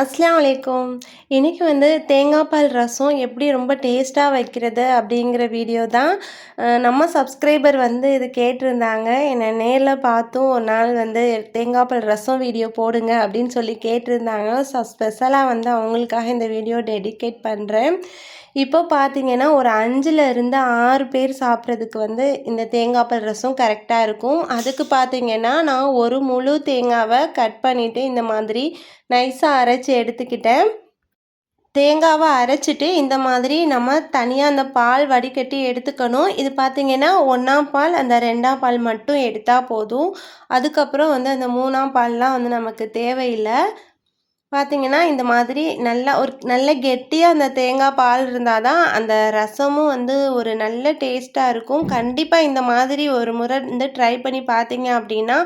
அஸ்லாம் வலைக்கும் இன்றைக்கி வந்து தேங்காய் பால் ரசம் எப்படி ரொம்ப டேஸ்ட்டாக வைக்கிறது அப்படிங்கிற வீடியோ தான். நம்ம சப்ஸ்கிரைபர் வந்து இது கேட்டிருந்தாங்க. என்னை நேரில் பார்த்தும் ஒரு நாள் வந்து தேங்காய் பால் ரசம் வீடியோ போடுங்க அப்படின்னு சொல்லி கேட்டிருந்தாங்க. ஸோ ஸ்பெஷலாக வந்து அவங்களுக்காக இந்த வீடியோ டெடிகேட் பண்ணுறேன் இப்போ பார்த்தீங்கன்னா ஒரு அஞ்சில் இருந்து ஆறு பேர் சாப்பிட்றதுக்கு வந்து இந்த தேங்காய் பால் ரசம் கரெக்டாக இருக்கும். அதுக்கு பார்த்தீங்கன்னா நான் ஒரு முழு தேங்காவை கட் பண்ணிவிட்டு இந்த மாதிரி நைஸாக அரைச்சி எடுத்துக்கிட்டேன் தேங்காவை அரைச்சிட்டு இந்த மாதிரி நம்ம தனியாக அந்த பால் வடிகட்டி எடுத்துக்கணும். இது பார்த்திங்கன்னா ஒன்றாம் பால் அந்த ரெண்டாம் பால் மட்டும் எடுத்தால் போதும். அதுக்கப்புறம் வந்து அந்த மூணாம் பால்லாம் வந்து நமக்கு தேவையில்லை. பார்த்தீங்கன்னா இந்த மாதிரி நல்லா ஒரு நல்ல கெட்டியாக அந்த தேங்காய் பால் இருந்தால் தான் அந்த ரசமும் வந்து ஒரு நல்ல டேஸ்ட்டாக இருக்கும். கண்டிப்பாக இந்த மாதிரி ஒரு முறை வந்து ட்ரை பண்ணி பார்த்தீங்க அப்படின்னா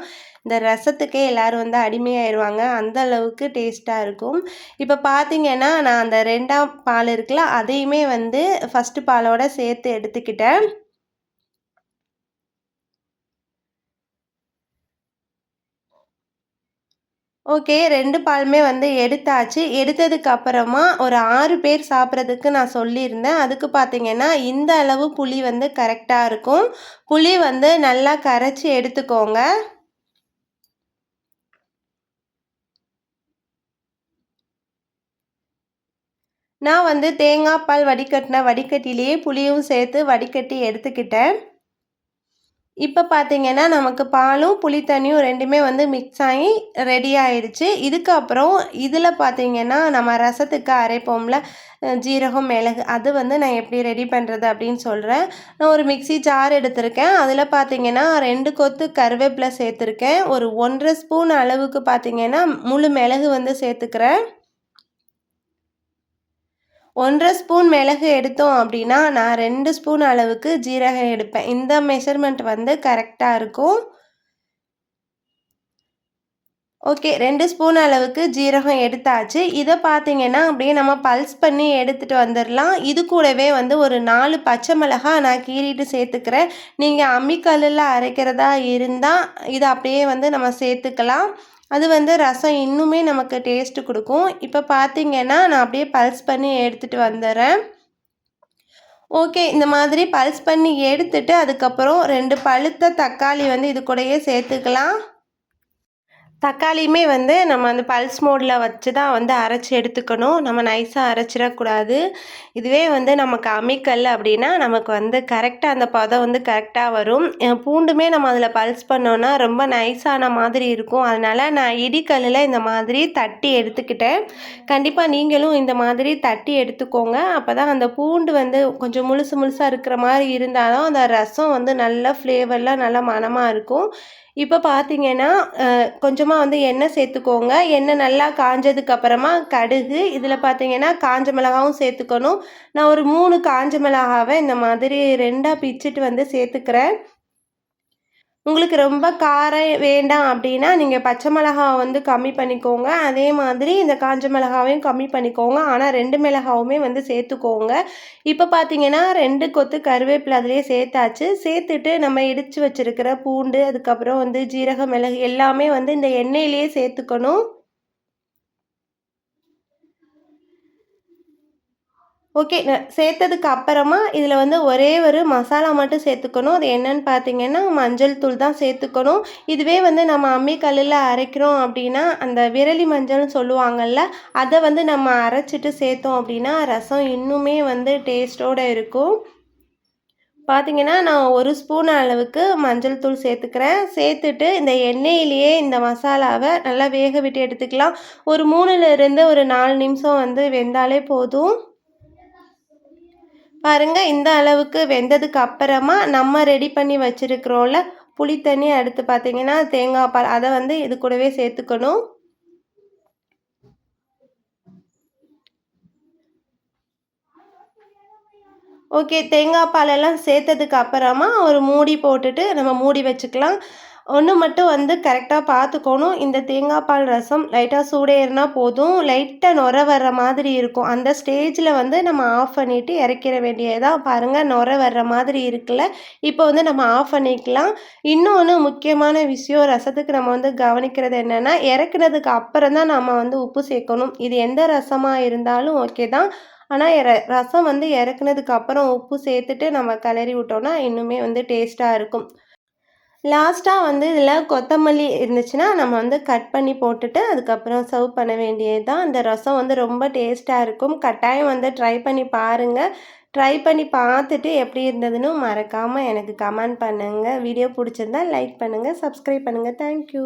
இந்த ரசத்துக்கே எல்லோரும் வந்து அடிமையாயிருவாங்க. அந்த அளவுக்கு டேஸ்ட்டாக இருக்கும். இப்போ பார்த்தீங்கன்னா நான் அந்த ரெண்டாம் பால் இருக்குல்ல அதையுமே வந்து ஃபஸ்ட்டு பாலோட சேர்த்து எடுத்துக்கிட்டேன். ஓகே ரெண்டு பாலுமே வந்து எடுத்தாச்சு. எடுத்ததுக்கு அப்புறமா ஒரு ஆறு பேர் சாப்பிட்றதுக்கு நான் சொல்லியிருந்தேன். அதுக்கு பார்த்தீங்கன்னா இந்த அளவு புளி வந்து கரெக்டாக இருக்கும். புளி வந்து நல்லா கரைச்சி எடுத்துக்கோங்க. நான் வந்து தேங்காய் பால் வடிகட்டின வடிகட்டிலேயே புளியும் சேர்த்து வடிகட்டி எடுத்துக்கிட்டேன். இப்போ பார்த்தீங்கன்னா நமக்கு பாலும் புளி தண்ணியும் ரெண்டுமே வந்து மிக்ஸ் ஆகி ரெடி ஆயிடுச்சு. இதுக்கப்புறம் இதில் பார்த்தீங்கன்னா நம்ம ரசத்துக்கு அரைப்போம்ல ஜீரகம் மிளகு அது வந்து நான் எப்படி ரெடி பண்ணுறது அப்படின்னு சொல்கிறேன் நான் ஒரு மிக்சி ஜார் எடுத்திருக்கேன். அதில் பார்த்தீங்கன்னா ரெண்டு கொத்து கருவேப்பிலை சேர்த்துருக்கேன். ஒரு ஒன்றரை ஸ்பூன் அளவுக்கு பார்த்தீங்கன்னா முழு மிளகு வந்து சேர்த்துக்கிறேன். ஒன்றரை ஸ்பூன் மிளகு எடுத்தோம் அப்படின்னா நான் ரெண்டு ஸ்பூன் அளவுக்கு ஜீரகம் எடுப்பேன். இந்த மெஷர்மெண்ட் வந்து கரெக்டாக இருக்கும். ஓகே ரெண்டு ஸ்பூன் அளவுக்கு ஜீரகம் எடுத்தாச்சு. இதை பார்த்தீங்கன்னா அப்படியே நம்ம பல்ஸ் பண்ணி எடுத்துகிட்டு வந்துடலாம். இது கூடவே வந்து ஒரு நாலு பச்சை மிளகா நான் கீறிட்டு சேர்த்துக்கிறேன். நீங்கள் அம்மிக்கல்லில் அரைக்கிறதா இருந்தால் இதை அப்படியே வந்து நம்ம சேர்த்துக்கலாம். அது வந்து ரசம் இன்னுமே நமக்கு டேஸ்ட்டு கொடுக்கும். இப்போ பார்த்தீங்கன்னா நான் அப்படியே பல்ஸ் பண்ணி எடுத்துகிட்டு வந்துடுறேன் ஓகே இந்த மாதிரி பல்ஸ் பண்ணி எடுத்துட்டு அதுக்கப்புறம் ரெண்டு பழுத்த தக்காளி வந்து இது கூடயே சேர்த்துக்கலாம். தக்காளியுமே வந்து நம்ம அந்த பல்ஸ் மோடில் வச்சு தான் வந்து அரைச்சி எடுத்துக்கணும். நம்ம நைஸாக அரைச்சிடக்கூடாது இதுவே வந்து நமக்கு அமிக்கல் அப்படின்னா நமக்கு வந்து கரெக்டாக அந்த பதம் வந்து கரெக்டாக வரும். பூண்டுமே நம்ம அதில் பல்ஸ் பண்ணோன்னா ரொம்ப நைஸான மாதிரி இருக்கும். அதனால் நான் இடிக்கல்லில் இந்த மாதிரி தட்டி எடுத்துக்கிட்டேன். கண்டிப்பாக நீங்களும் இந்த மாதிரி தட்டி எடுத்துக்கோங்க. அப்போ தான் அந்த பூண்டு வந்து கொஞ்சம் முழுசு முழுசாக இருக்கிற மாதிரி இருந்தாலும் அந்த ரசம் வந்து நல்ல ஃப்ளேவர்லாம் நல்லா மனமாக இருக்கும். இப்போ பார்த்தீங்கன்னா கொஞ்சமாக வந்து எண்ணெய் சேர்த்துக்கோங்க. எண்ணெய் நல்லா காஞ்சதுக்கப்புறமா கடுகு இதில் பார்த்தீங்கன்னா காஞ்ச மிளகாவும் சேர்த்துக்கணும். நான் ஒரு மூணு காஞ்ச மிளகாவை இந்த மாதிரி ரெண்டாக பிச்சுட்டு வந்து சேர்த்துக்கிறேன். உங்களுக்கு ரொம்ப காரம் வேண்டாம் அப்படின்னா நீங்கள் பச்சை மிளகா வந்து கம்மி பண்ணிக்கோங்க. அதே மாதிரி இந்த காஞ்ச மிளகாவையும் கம்மி பண்ணிக்கோங்க. ஆனால் ரெண்டு மிளகாவுமே வந்து சேர்த்துக்கோங்க. இப்போ பார்த்தீங்கன்னா ரெண்டு கொத்து கருவேப்பிலை அதிலே சேர்த்தாச்சு. சேர்த்துட்டு நம்ம இடித்து வச்சுருக்கிற பூண்டு அதுக்கப்புறம் வந்து ஜீரக மிளகு எல்லாமே வந்து இந்த எண்ணெயிலேயே சேர்த்துக்கணும். ஓகே சேர்த்ததுக்கு அப்புறமா இதில் வந்து ஒரே ஒரு மசாலா மட்டும் சேர்த்துக்கணும். அது என்னன்னு பார்த்தீங்கன்னா மஞ்சள் தூள் தான் சேர்த்துக்கணும். இதுவே வந்து நம்ம அம்மி கல்லில் அரைக்கிறோம் அப்படின்னா அந்த விரலி மஞ்சள்னு சொல்லுவாங்கள்ல அதை வந்து நம்ம அரைச்சிட்டு சேர்த்தோம் அப்படின்னா ரசம் இன்னுமே வந்து டேஸ்ட்டோடு இருக்கும். பார்த்தீங்கன்னா நான் ஒரு ஸ்பூன் அளவுக்கு மஞ்சள் தூள் சேர்த்துக்கிறேன். சேர்த்துட்டு இந்த எண்ணெயிலேயே இந்த மசாலாவை நல்லா வேக விட்டு எடுத்துக்கலாம். ஒரு மூணுலேருந்து ஒரு நாலு நிமிஷம் வந்து வெந்தாலே போதும். பாருங்கள் இந்த அளவுக்கு வெந்ததுக்கு அப்புறமா நம்ம ரெடி பண்ணி வச்சுருக்கிறோம்ல புளி தண்ணி அடுத்து பார்த்தீங்கன்னா தேங்காய் பால் அதை வந்து இது கூடவே சேர்த்துக்கணும். ஓகே தேங்காய் பாலெல்லாம் சேர்த்ததுக்கு அப்புறமா ஒரு மூடி போட்டுட்டு நம்ம மூடி வச்சுக்கலாம். ஒன்று மட்டும் வந்து கரெக்டாக பார்த்துக்கணும். இந்த தேங்காய் பால் ரசம் லைட்டாக சூடேறினா போதும். லைட்டாக நுர வர்ற மாதிரி இருக்கும். அந்த ஸ்டேஜில் வந்து நம்ம ஆஃப் பண்ணிவிட்டு இறக்கிற வேண்டியதாக பாருங்கள் நுர வர்ற மாதிரி இருக்குல்ல. இப்போ வந்து நம்ம ஆஃப் பண்ணிக்கலாம். இன்னொன்று முக்கியமான விஷயம் ரசத்துக்கு நம்ம வந்து கவனிக்கிறது என்னென்னா இறக்குனதுக்கு அப்புறம் தான் நம்ம வந்து உப்பு சேர்க்கணும். இது எந்த ரசமாக இருந்தாலும் ஓகே தான். ஆனால் ரசம் வந்து இறக்குனதுக்கு அப்புறம் உப்பு சேர்த்துட்டு நம்ம கிளறி விட்டோம்னா இன்னுமே வந்து டேஸ்ட்டாக இருக்கும். லாஸ்ட்டாக வந்து இதில் கொத்தமல்லி இருந்துச்சுன்னா நம்ம வந்து கட் பண்ணி போட்டுட்டு அதுக்கப்புறம் சர்வ் பண்ண வேண்டியது தான் அந்த ரசம் வந்து ரொம்ப டேஸ்ட்டாக இருக்கும். கட்டாயம் வந்து ட்ரை பண்ணி பாருங்கள் ட்ரை பண்ணி பார்த்துட்டு எப்படி இருந்ததுன்னு மறக்காமல் எனக்கு கமெண்ட் பண்ணுங்கள் வீடியோ பிடிச்சிருந்தா லைக் பண்ணுங்கள் சப்ஸ்கிரைப் பண்ணுங்கள் தேங்க்யூ